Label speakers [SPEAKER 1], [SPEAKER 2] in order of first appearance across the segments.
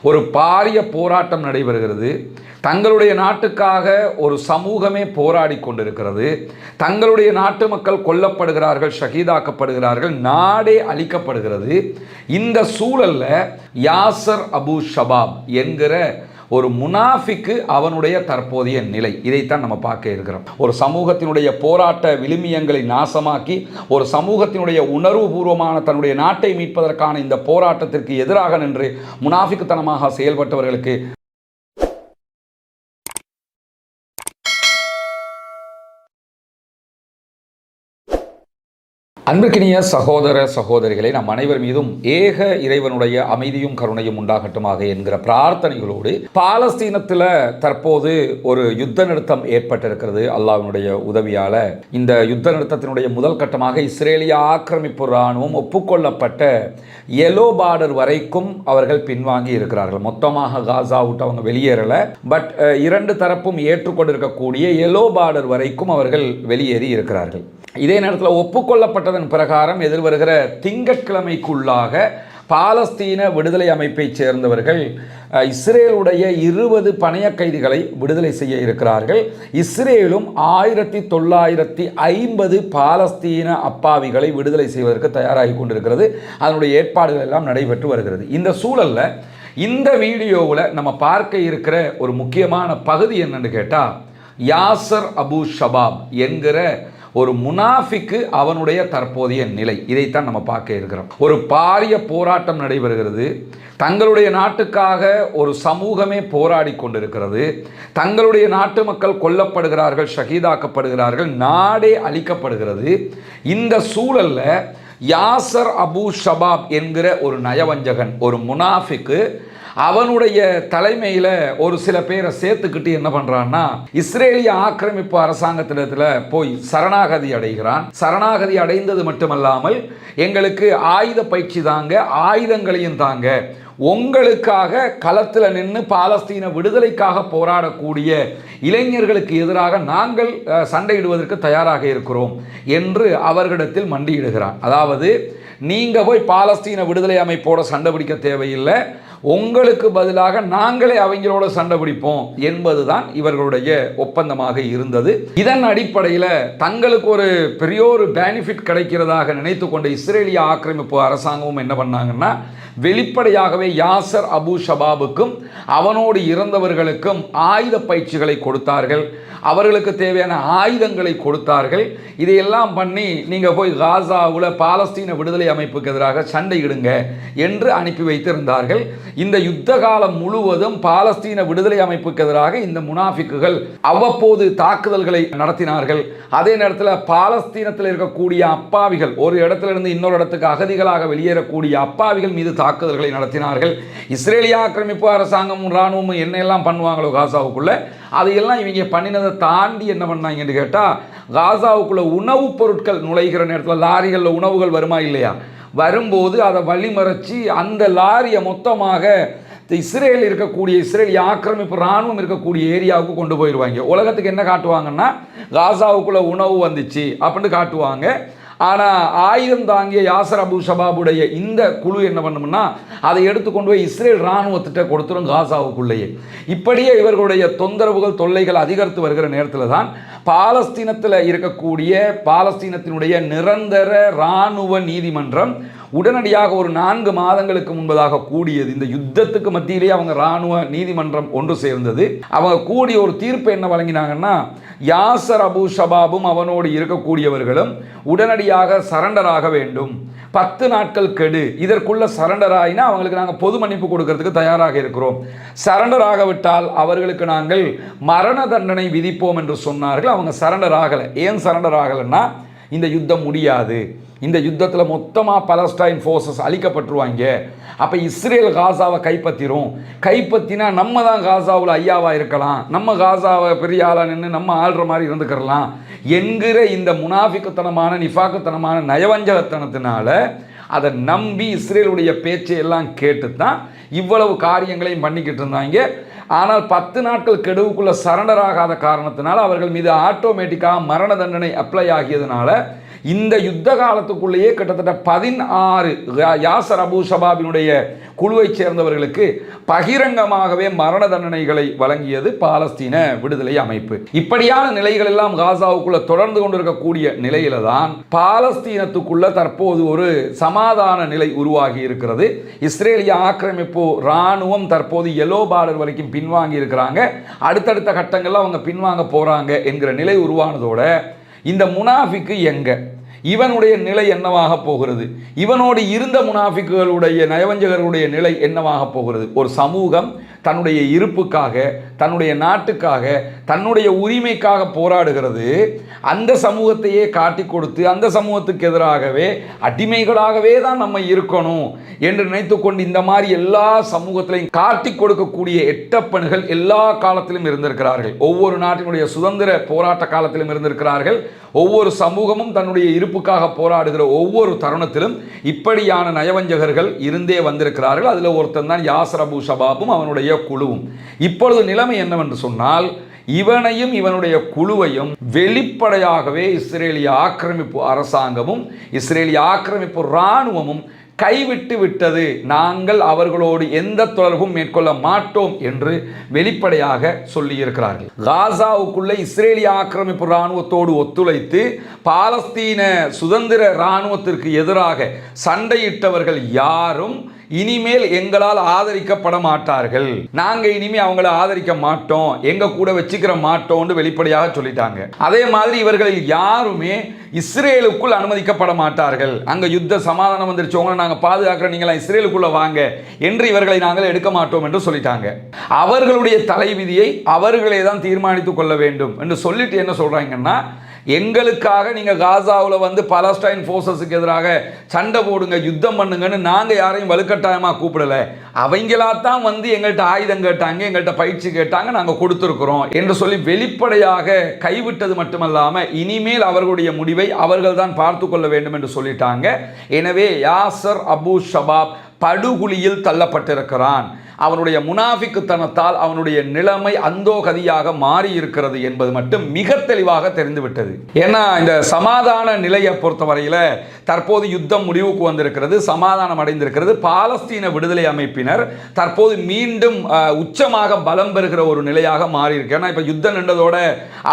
[SPEAKER 1] ஒரு பாரிய போராட்டம் நடைபெறுகிறது. தங்களுடைய நாட்டுக்காக ஒரு சமூகமே போராடி கொண்டிருக்கிறது. தங்களுடைய நாட்டு மக்கள் கொல்லப்படுகிறார்கள் ஷஹீதாக்கப்படுகிறார்கள் நாடே அழிக்கப்படுகிறது. இந்த சூழல்ல யாசர் அபு ஷபாப் என்கிற ஒரு முனாஃபிக்கு அவனுடைய தற்போதைய நிலை. இதைத்தான் நம்ம பார்க்க இருக்கிறோம். ஒரு சமூகத்தினுடைய போராட்ட விழுமியங்களை நாசமாக்கி ஒரு சமூகத்தினுடைய உணர்வுபூர்வமான தன்னுடைய நாட்டை மீட்பதற்கான இந்த போராட்டத்திற்கு எதிராக நின்று முனாஃபிக்குத்தனமாக செயல்பட்டவர்களுக்கு அன்பிற்கினிய சகோதர சகோதரிகளை நம் அனைவர் மீதும் ஏக இறைவனுடைய அமைதியும் கருணையும் உண்டாகட்டுமாக என்கிற பிரார்த்தனைகளோடு பாலஸ்தீனத்தில் தற்போது ஒரு யுத்த நிறுத்தம் ஏற்பட்டிருக்கிறது. அல்லாவினுடைய உதவியால் இந்த யுத்த நிறுத்தத்தினுடைய முதல் கட்டமாக இஸ்ரேலிய ஆக்கிரமிப்பு இராணுவம் ஒப்புக்கொள்ளப்பட்ட எலோ பார்டர் வரைக்கும் அவர்கள் பின்வாங்கி இருக்கிறார்கள். மொத்தமாக காசா விட்டு அவங்க வெளியேறலை. பட் இரண்டு தரப்பும் ஏற்றுக்கொண்டிருக்கக்கூடிய எலோ பார்டர் வரைக்கும் அவர்கள் வெளியேறி இருக்கிறார்கள். இதே நேரத்தில் ஒப்புக்கொள்ளப்பட்டதன் பிரகாரம் எதிர்வருகிற திங்கட்கிழமைக்குள்ளாக பாலஸ்தீன விடுதலை அமைப்பைச் சேர்ந்தவர்கள் இஸ்ரேலுடைய இருபது பணைய கைதிகளை விடுதலை செய்ய இருக்கிறார்கள். இஸ்ரேலும் ஆயிரத்தி தொள்ளாயிரத்தி ஐம்பது பாலஸ்தீன அப்பாவிகளை விடுதலை செய்வதற்கு தயாராகி கொண்டிருக்கிறது. அதனுடைய ஏற்பாடுகள் எல்லாம் நடைபெற்று வருகிறது. இந்த சூழல்ல இந்த வீடியோவில் நம்ம பார்க்க இருக்கிற ஒரு முக்கியமான பகுதி என்னன்னு கேட்டால் யாசர் அபு ஷபாப் என்கிற ஒரு முனாஃபிக்கு அவனுடைய தற்போதைய நிலை. இதைத்தான் நம்ம பார்க்க இருக்கிறோம். ஒரு பாரிய போராட்டம் நடைபெறுகிறது. தங்களுடைய நாட்டுக்காக ஒரு சமூகமே போராடி கொண்டிருக்கிறது. தங்களுடைய நாட்டு மக்கள் கொல்லப்படுகிறார்கள் ஷஹீதாக்கப்படுகிறார்கள் நாடே அழிக்கப்படுகிறது. இந்த சூழல்ல யாசர் அபு ஷபாப் என்கிற ஒரு நயவஞ்சகன் ஒரு முனாஃபிக்கு அவனுடைய தலைமையில் ஒரு சில பேரை சேர்த்துக்கிட்டு என்ன பண்ணுறான்னா இஸ்ரேலிய ஆக்கிரமிப்பு அரசாங்கத்திடத்தில் போய் சரணாகதி அடைகிறான். சரணாகதி அடைந்தது மட்டுமல்லாமல் எங்களுக்கு ஆயுத பயிற்சி தாங்க ஆயுதங்களையும் தாங்க. உங்களுக்காக களத்தில் நின்று பாலஸ்தீன விடுதலைக்காக போராடக்கூடிய இளைஞர்களுக்கு எதிராக நாங்கள் சண்டையிடுவதற்கு தயாராக இருக்கிறோம் என்று அவர்களிடத்தில் மண்டியிடுகிறான். அதாவது நீங்கள் போய் பாலஸ்தீன விடுதலை அமைப்போட சண்டை பிடிக்க தேவையில்லை. உங்களுக்கு பதிலாக நாங்களே அவங்களோட சண்டை பிடிப்போம் என்பதுதான் இவர்களுடைய ஒப்பந்தமாக இருந்தது. இதன் அடிப்படையில் தங்களுக்கு ஒரு பெரிய ஒரு பெனிஃபிட் கிடைக்கிறதாக நினைத்து கொண்ட இஸ்ரேலிய ஆக்கிரமிப்பு அரசாங்கமும் என்ன பண்ணாங்கன்னா வெளிப்படையாகவே யாசர் அபு ஷபாபுக்கும் அவனோடு இறந்தவர்களுக்கும் ஆயுத பயிற்சிகளை கொடுத்தார்கள். அவர்களுக்கு தேவையான ஆயுதங்களை கொடுத்தார்கள். இதையெல்லாம் பண்ணி நீங்கள் போய் காசாவில் பாலஸ்தீன விடுதலை அமைப்புக்கு எதிராக சண்டையிடுங்க என்று அனுப்பி வைத்திருந்தார்கள். இந்த யுத்த காலம் முழுவதும் பாலஸ்தீன விடுதலை அமைப்புக்கு எதிராக இந்த முனாஃபிக்குகள் அவ்வப்போது தாக்குதல்களை நடத்தினார்கள். அதே நேரத்தில் பாலஸ்தீனத்தில் இருக்கக்கூடிய அப்பாவிகள் ஒரு இடத்துல இருந்து இன்னொரு இடத்துக்கு அகதிகளாக வெளியேறக்கூடிய அப்பாவிகள் மீது தாக்குதல்களை நடத்தினார்கள். இஸ்ரேலிய ஆக்கிரமிப்பு அரசாங்கமும் இராணுவமும் என்னெல்லாம் பண்ணுவாங்களோ காசாவுக்குள்ளே? அதையெல்லாம் இவங்க பண்ணினதை தாண்டி என்ன பண்ணாங்கன்னு கேட்டால் காசாவுக்குள்ள உணவுப் பொருட்கள் நுழைகிற நேரத்தில் லாரிகளில் உணவுகள் வருமா இல்லையா? வரும்போது அதை வழிமறைச்சி அந்த லாரியை மொத்தமாக இஸ்ரேல் இருக்கக்கூடிய இஸ்ரேலிய ஆக்கிரமிப்பு இராணுவம் இருக்கக்கூடிய ஏரியாவுக்கு கொண்டு போயிடுவாங்க. உலகத்துக்கு என்ன காட்டுவாங்கன்னா காசாவுக்குள்ள உணவு வந்துச்சு அப்படின்னு காட்டுவாங்க. ஆனால் ஆயுதம் தாங்கிய யாசர் அபு ஷபாபுடைய இந்த குழு என்ன பண்ணும்னா அதை எடுத்து கொண்டு போய் இஸ்ரேல் இராணுவத்திட்ட கொடுத்துரும் காசாவுக்குள்ளேயே. இப்படியே இவர்களுடைய தொந்தரவுகள் தொல்லைகள் அதிகரித்து வருகிற நேரத்தில் தான் பாலஸ்தீனத்தில் இருக்கக்கூடிய பாலஸ்தீனத்தினுடைய நிரந்தர இராணுவ நீதிமன்றம் உடனடியாக ஒரு நான்கு மாதங்களுக்கு முன்பதாக கூடியது. இந்த யுத்தத்துக்கு மத்தியிலேயே அவங்க இராணுவ நீதிமன்றம் ஒன்று சேர்ந்தது. அவங்க கூடிய ஒரு தீர்ப்பு என்ன வழங்கினாங்கன்னா யாசர் அபு ஷபாபும் அவனோடு இருக்கக்கூடியவர்களும் உடனடியாக சரண்டர் ஆக வேண்டும். பத்து நாட்கள் கெடு. இதற்குள்ள சரண்டர் ஆகினா அவங்களுக்கு நாங்கள் பொது மன்னிப்பு கொடுக்கறதுக்கு தயாராக இருக்கிறோம். சரண்டர் ஆகவிட்டால் அவர்களுக்கு நாங்கள் மரண தண்டனை விதிப்போம் என்று சொன்னார்கள். அவங்க சரண்டர் ஆகலை. ஏன் சரண்டர் ஆகலைன்னா இந்த யுத்தம் முடியாது. இந்த யுத்தத்தில் மொத்தமாக பலஸ்டைன் ஃபோர்ஸஸ் அழிக்கப்பட்டுருவாங்க. அப்போ இஸ்ரேல் காசாவை கைப்பற்றிடும் கைப்பற்றினா நம்ம தான் காசாவில் ஐயாவாக இருக்கலாம். நம்ம காசாவை பெரிய ஆளாக நின்று நம்ம ஆள்ற மாதிரி இருந்துக்கிறலாம். என்கிற இந்த முனாஃபிக்குத்தனமான நிஃபாக்குத்தனமான நயவஞ்சகத்தனத்தினால அதை நம்பி இஸ்ரேலுடைய பேச்சையெல்லாம் கேட்டு தான் இவ்வளவு காரியங்களையும் பண்ணிக்கிட்டு இருந்தாங்க. ஆனால் பத்து நாட்கள் கெடுவுக்குள்ள சரண்டர் ஆகாத காரணத்தினால் அவர்கள் மீது ஆட்டோமேட்டிக்காக மரண தண்டனை அப்ளை ஆகியதுனால இந்த யுத்த காலத்துக்குள்ளேயே கிட்டத்தட்ட பதினாறு யாசர் அபு சபாபினுடைய குழுவைச் சேர்ந்தவர்களுக்கு பகிரங்கமாகவே மரண தண்டனைகளை வழங்கியது பாலஸ்தீன விடுதலை அமைப்பு. இப்படியான நிலைகள் எல்லாம் காசாவுக்குள்ள தொடர்ந்து கொண்டிருக்கக்கூடிய நிலையில தான் பாலஸ்தீனத்துக்குள்ள தற்போது ஒரு சமாதான நிலை உருவாகி இருக்கிறது. இஸ்ரேலிய ஆக்கிரமிப்பு ராணுவம் தற்போது எல்லோ பார்டர் வரைக்கும் பின்வாங்கி இருக்கிறாங்க. அடுத்தடுத்த கட்டங்கள்ல அவங்க பின்வாங்க போறாங்க என்கிற நிலை உருவானதோட இந்த முனாஃபிக்கு எங்கே? இவனுடைய நிலை என்னவாக போகிறது? இவனோடு இருந்த முனாஃபிக்குகளுடைய நயவஞ்சகர்களுடைய நிலை என்னவாக போகிறது? ஒரு சமூகம் தன்னுடைய இருப்புக்காக தன்னுடைய நாட்டுக்காக தன்னுடைய உரிமைக்காக போராடுகிறது அந்த சமூகத்தையே காட்டி கொடுத்து அந்த சமூகத்துக்கு எதிராகவே அடிமைகளாகவே தான் நம்ம இருக்கணும் என்று நினைத்து கொண்டு இந்த மாதிரி எல்லா சமூகத்திலையும் காட்டி கொடுக்கக்கூடிய எட்டப்பணிகள் எல்லா காலத்திலும் இருந்திருக்கிறார்கள். ஒவ்வொரு நாட்டினுடைய சுதந்திர போராட்ட காலத்திலும் இருந்திருக்கிறார்கள். ஒவ்வொரு சமூகமும் தன்னுடைய இருப்புக்காக போராடுகிற ஒவ்வொரு தருணத்திலும் இப்படியான நயவஞ்சகர்கள் இருந்தே வந்திருக்கிறார்கள். அதில் ஒருத்தன் தான் யாசர் அபு ஷபாபும் அவனுடைய குழுவும். இப்பொழுது நிலைமை என்னவென்று சொன்னால் இவனையும் இவனுடைய குழுவையும் வெளிப்படையாகவே இஸ்ரேலிய ஆக்கிரமிப்பு அரசாங்கமும் இஸ்ரேலிய ஆக்கிரமிப்பு இராணுவமும் கைவிட்டு விட்டது. நாங்கள் அவர்களோடு எந்த தொடர்பும் மேற்கொள்ள மாட்டோம் என்று வெளிப்படையாக சொல்லியிருக்கிறார்கள். காசாவுக்குள்ள இஸ்ரேலிய ஆக்கிரமிப்பு இராணுவத்தோடு ஒத்துழைத்து பாலஸ்தீன சுதந்திர இராணுவத்திற்கு எதிராக சண்டையிட்டவர்கள் யாரும் இனிமேல் எங்களால் ஆதரிக்கப்பட மாட்டார்கள் நாங்க இனிமே அவங்கள ஆதரிக்க மாட்டோம். எங்க கூட வச்சுக்கிற மாட்டோம்னு வெளிப்படையாக சொல்லிட்டாங்க. அதே மாதிரி இவர்களில் யாருமே இஸ்ரேலுக்குள் அனுமதிக்கப்பட மாட்டார்கள் அங்க யுத்த சமாதானம் வந்துருச்சு. உங்களை நாங்க பாதுகாக்கிற நீங்களா இஸ்ரேலுக்குள்ள வாங்க. என்று இவர்களை நாங்கள் எடுக்க மாட்டோம் என்று சொல்லிட்டாங்க. அவர்களுடைய தலைவிதியை அவர்களே தான் தீர்மானித்துக் கொள்ள வேண்டும். என்று சொல்லிட்டு என்ன சொல்றாங்கன்னா எங்களுக்காக நீங்கள் காசாவில் வந்து பலஸ்டைன் ஃபோர்ஸஸுக்கு எதிராக சண்டை போடுங்க யுத்தம் பண்ணுங்கன்னு நாங்கள் யாரையும் வலுக்கட்டாயமாக கூப்பிடல. அவங்களா தான் வந்து எங்கள்கிட்ட ஆயுதம் கேட்டாங்க எங்கள்கிட்ட பயிற்சி கேட்டாங்க நாங்கள் கொடுத்துருக்குறோம் என்று சொல்லி வெளிப்படையாக கைவிட்டது மட்டுமல்லாமல் இனிமேல் அவர்களுடைய முடிவை அவர்கள் தான் பார்த்து கொள்ள வேண்டும் என்று சொல்லிட்டாங்க. எனவே யாசர் அபு ஷபாப் படுகுழியில் தள்ளப்பட்டிருக்கிறான். அவனுடைய முனாஃபிக்குத்தனத்தால் அவனுடைய நிலைமை அந்தோகதியாக மாறி இருக்கிறது என்பது மட்டும் மிக தெளிவாக தெரிந்துவிட்டது. ஏன்னா இந்த சமாதான நிலையை பொறுத்தவரையில் தற்போது யுத்தம் முடிவுக்கு வந்திருக்கிறது சமாதானம் அடைந்திருக்கிறது. பாலஸ்தீன விடுதலை அமைப்பினர் தற்போது மீண்டும் உச்சமாக பலம் பெறுகிற ஒரு நிலையாக மாறி இருக்கு ஏன்னா இப்போ யுத்தம் நின்றதோட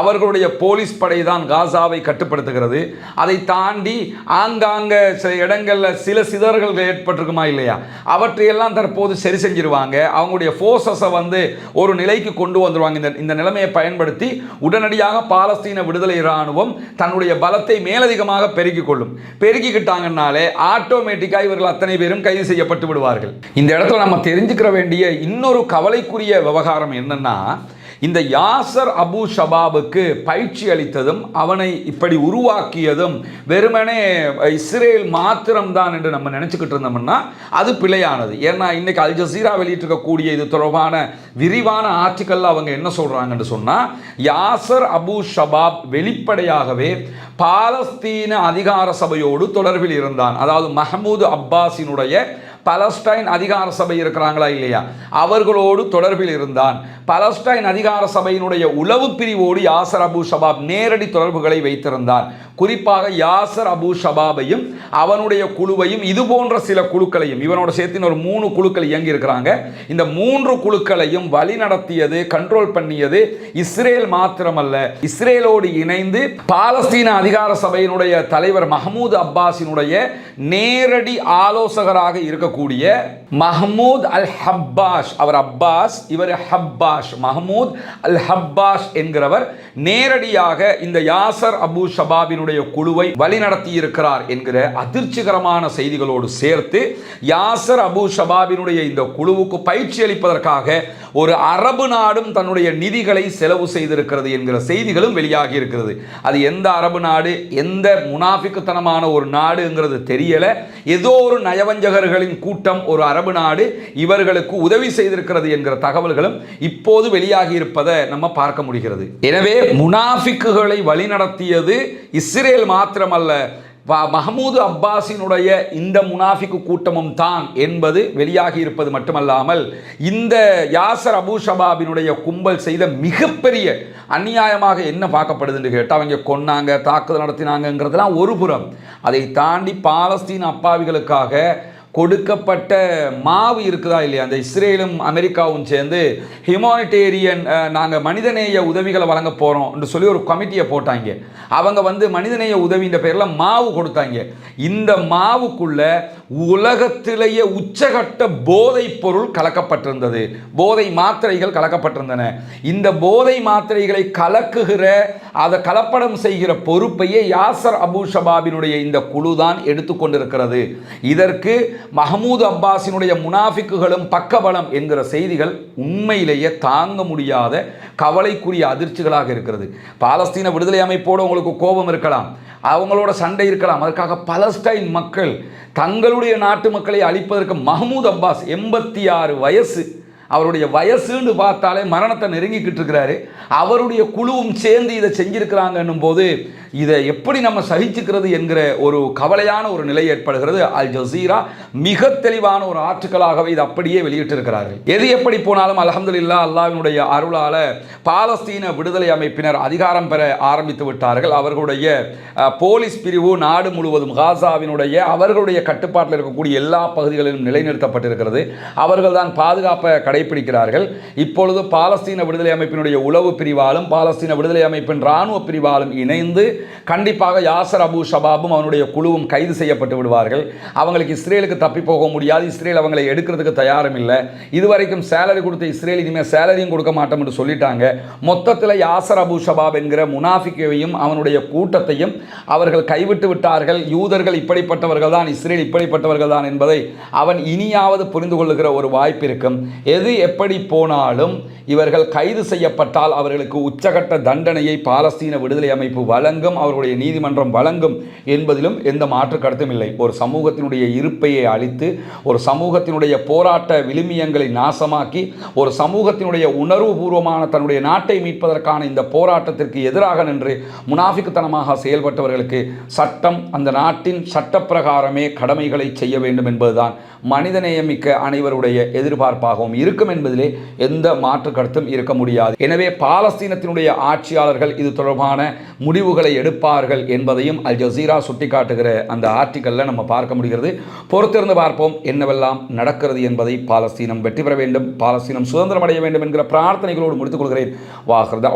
[SPEAKER 1] அவர்களுடைய போலீஸ் படை தான் காசாவை கட்டுப்படுத்துகிறது. அதை தாண்டி ஆங்காங்க சில இடங்களில் சில சிதறல்கள் ஏற்பட்டிருக்குமா இல்லையா? அவற்றையெல்லாம் தற்போது சரி செஞ்சிருவாங்க. அவங்களுடைய ஃபோர்ஸஸை வந்து ஒரு நிலைக்கு கொண்டு வந்துடுவாங்க இந்த இந்த நிலைமையை பயன்படுத்தி உடனடியாக பாலஸ்தீன விடுதலை இராணுவம் தன்னுடைய பலத்தை மேலதிகமாக பெருக்கிக் கொள்ளும். பெருக்கிக்கிட்டாங்கன்னாலே ஆட்டோமேட்டிக்காக இவர்கள் அத்தனை பேரும் கைது செய்யப்பட்டு விடுவார்கள். இந்த இடத்துல நம்ம தெரிஞ்சுக்கிற வேண்டிய இன்னொரு கவலைக்குரிய விவகாரம் என்னன்னா இந்த யாசர் அபு ஷபாபுக்கு பயிற்சி அளித்ததும் அவனை இப்படி உருவாக்கியதும் வெறுமனே இஸ்ரேல் மாத்திரம்தான் என்று நம்ம நினச்சிக்கிட்டு இருந்தோம்னா அது பிழையானது. ஏன்னா இன்னைக்கு அல் ஜசீரா வெளியிட்டிருக்கக்கூடிய இது தொடர்பான விரிவான ஆர்டிக்கல்ல அவங்க என்ன சொல்கிறாங்கன்னு சொன்னால் யாசர் அபு ஷபாப் வெளிப்படையாகவே பாலஸ்தீன அதிகார சபையோடு தொடர்பில் இருந்தான். அதாவது மஹமூது அப்பாஸினுடைய பலஸ்டைன் அதிகார சபை இருக்கிறாங்களா இல்லையா? அவர்களோடு தொடர்பில் இருந்தான். பலஸ்டைன் அதிகார சபையினுடைய உளவு பிரிவோடு யாசர் அபு ஷபாப் நேரடி தொடர்புகளை வைத்திருந்தார் குறிப்பாக யாசர் அபு ஷபாபையும் அவனுடைய குழுவையும் இது போன்ற சில குழுக்களையும் இவனோட சேர்த்து ஒரு மூணு குழுக்கள் இயங்கி இருக்கிறாங்க இந்த மூன்று குழுக்களையும் வழி நடத்தியது கண்ட்ரோல் பண்ணியது இஸ்ரேல் மாத்திரமல்ல. இஸ்ரேலோடு இணைந்து பாலஸ்தீன அதிகார சபையினுடைய தலைவர் மஹமூத் அப்பாஸினுடைய நேரடி ஆலோசகராக இருக்கக்கூடிய மஹமூத் அல் ஹப்பாஷ் அவர் அப்பாஸ் இவர் ஹப்பாஷ் மஹமூத் அல் ஹப்பாஷ் என்கிறவர் நேரடியாக இந்த யாசர் அபு ஷபாபினுடைய குழுவை வழிநடத்தி இருக்கிறார் என்கிற அதிர்ச்சிகரமான செய்திகளோடு சேர்த்து யாசர் அபு ஷபாபினுடைய இந்த குழுவுக்கு பயிற்சி அளிப்பதற்காக ஒரு அரபு நாடும் தன்னுடைய நிதிகளை செலவு செய்திருக்கிறது என்கிற செய்திகளும் வெளியாகி இருக்கிறது. அது எந்த அரபு நாடு எந்த முனாஃபிக்குத்தனமான ஒரு நாடுங்கிறது தெரியல. ஏதோ ஒரு நயவஞ்சகர்களின் கூட்டம் ஒரு அரபு நாடு இவர்களுக்கு உதவி செய்திருக்கிறது என்கிற தகவல்களும் இப்போது வெளியாகி இருப்பதை நம்ம பார்க்க முடிகிறது. எனவே முனாஃபிக்குகளை வழிநடத்தியது இஸ்ரேல் மாத்திரமல்ல மஹமூது அப்பாஸினுடைய இந்த முனாஃபிக்கு கூட்டமும் தான் என்பது வெளியாகி இருப்பது மட்டுமல்லாமல் இந்த யாசர் அபு ஷபாபினுடைய கும்பல் செய்த மிகப்பெரிய அநியாயமாக என்ன பார்க்கப்படுதுன்னு கேட்டால் அவங்க கொன்னாங்க தாக்குதல் நடத்தினாங்கங்கிறதுலாம் ஒரு புறம். அதை தாண்டி பாலஸ்தீன் அப்பாவிகளுக்காக கொடுக்கப்பட்ட மாவு இருக்குதா இல்லையா? அந்த இஸ்ரேலும் அமெரிக்காவும் சேர்ந்து ஹியூமானிட்டேரியன் நாங்கள் மனிதநேய உதவிகளை வழங்க போகிறோம் என்று சொல்லி ஒரு கமிட்டியை போட்டாங்க. அவங்க வந்து மனிதநேய உதவின்ற பேரில் மாவு கொடுத்தாங்க. இந்த மாவுக்குள்ள உலகத்திலேயே உச்சகட்ட போதைப் பொருள் கலக்கப்பட்டிருந்தது. போதை மாத்திரைகள் கலக்கப்பட்டிருந்தன. இந்த போதை மாத்திரைகளை கலக்குகிற அதை கலப்படம் செய்கிற பொறுப்பையே யாசர் அபு ஷபாபினுடைய இந்த குழு தான் எடுத்துக்கொண்டிருக்கிறது. இதற்கு மஹமூது அப்பாஸினுடைய முனாஃபிக்குகளும் பக்கபலம் என்கிற செய்திகள் உண்மையிலேயே தாங்க முடியாத கவலைக்குரிய அதிர்ச்சிகளாக இருக்கிறது. பாலஸ்தீன விடுதலை அமைப்போடு உங்களுக்கு கோபம் இருக்கலாம். அவங்களோட சண்டை இருக்கலாம். அதற்காக பலஸ்டைன் மக்கள் தங்களுடைய நாட்டு மக்களை அழிப்பதற்கு மஹமூத் அப்பாஸ் எண்பத்தி ஆறு வயசு. அவருடைய வயசுன்னு பார்த்தாலே மரணத்தை நெருங்கிக்கிட்டு இருக்கிறாரு. அவருடைய குழுவும் சேர்ந்து இதை செஞ்சிருக்கிறாங்கன்னும் போது இதை எப்படி நம்ம சகிச்சுக்கிறது என்கிற ஒரு கவலையான ஒரு நிலை ஏற்படுகிறது. அல் ஜசீரா மிக தெளிவான ஒரு ஆற்றுக்களாகவே இது அப்படியே வெளியிட்டிருக்கிறார்கள். எது எப்படி போனாலும் அலமதுல்லா அல்லாவினுடைய அருளால பாலஸ்தீன விடுதலை அமைப்பினர் அதிகாரம் பெற ஆரம்பித்து விட்டார்கள். அவர்களுடைய போலீஸ் பிரிவு நாடு முழுவதும் காசாவினுடைய அவர்களுடைய கட்டுப்பாட்டில் இருக்கக்கூடிய எல்லா பகுதிகளிலும் நிலைநிறுத்தப்பட்டிருக்கிறது. அவர்கள் தான் பாதுகாப்பை கடைபிடிக்கிறார்கள் இப்பொழுது பாலஸ்தீன விடுதலை அமைப்பினுடைய உளவு பிரிவாலும் பாலஸ்தீன விடுதலை அமைப்பின் இராணுவ பிரிவாலும் இணைந்து கண்டிப்பாக யாசர் அபு ஷபாபும் அவனுடைய குழுவும் கைது செய்யப்பட்டு விடுவார்கள். அவங்களுக்கு இஸ்ரேலுக்கு தப்பி போக முடியாது. இஸ்ரேல் அவங்களை எடுக்கிறதுக்கு தயாரும் இல்லை. இதுவரைக்கும் சேலரி கொடுத்த இஸ்ரேல் இனிமேல் சேலரியும் கொடுக்க மாட்டோம் என்று சொல்லிட்டாங்க. மொத்தத்தில் யாசர் அபு ஷபாப் என்கிற முனாஃபிக்கையும் அவனுடைய கூட்டத்தையும் அவர்கள் கைவிட்டு விட்டார்கள். யூதர்கள் இப்படிப்பட்டவர்கள் தான் இஸ்ரேல் இப்படிப்பட்டவர்கள் தான் என்பதை அவன் இனியாவது புரிந்து கொள்ளுகிற ஒரு வாய்ப்பு இருக்கும். எது எப்படி போனாலும் இவர்கள் கைது செய்யப்பட்டால் அவர்களுக்கு உச்சகட்ட தண்டனையை பாலஸ்தீன விடுதலை அமைப்பு வழங்கும். அவர்களுடைய நீதிமன்றம் வழங்கும் என்பதிலும் எந்த மாற்று கருத்தும் இல்லை. ஒரு சமூகத்தினுடைய இருப்பையை அழித்து ஒரு சமூகத்தினுடைய போராட்ட விழுமியங்களை நாசமாக்கி ஒரு சமூகத்தினுடைய உணர்வுபூர்வமான தன்னுடைய நாட்டை மீட்பதற்கான இந்த போராட்டத்திற்கு எதிராக நின்று முனாஃபிக்குத்தனமாக செயல்பட்டவர்களுக்கு சட்டம் அந்த நாட்டின் சட்டப்பிரகாரமே கடமைகளை செய்ய வேண்டும் என்பதுதான் மனிதநேயமிக்க அனைவருடைய எதிர்பார்ப்பாகவும் இருக்கும் என்பதிலே எந்த மாற்று கருத்தும் இருக்க முடியாது. எனவே பாலஸ்தீனத்தினுடைய ஆட்சியாளர்கள் இது தொடர்பான முடிவுகளை எடுப்பார்கள் என்பதையும் அல் ஜசீரா சுட்டிக்காட்டுகிற அந்த ஆர்டிக்கல்ல நம்ம பார்க்க முடிகிறது. பொறுத்திருந்து பார்ப்போம் என்னவெல்லாம் நடக்கிறது என்பதை பாலஸ்தீனம் வெற்றி பெற வேண்டும் பாலஸ்தீனம் சுதந்திரம் அடைய வேண்டும் என்கிற பிரார்த்தனைகளோடு முடித்துக் கொள்கிறேன். வாஹர்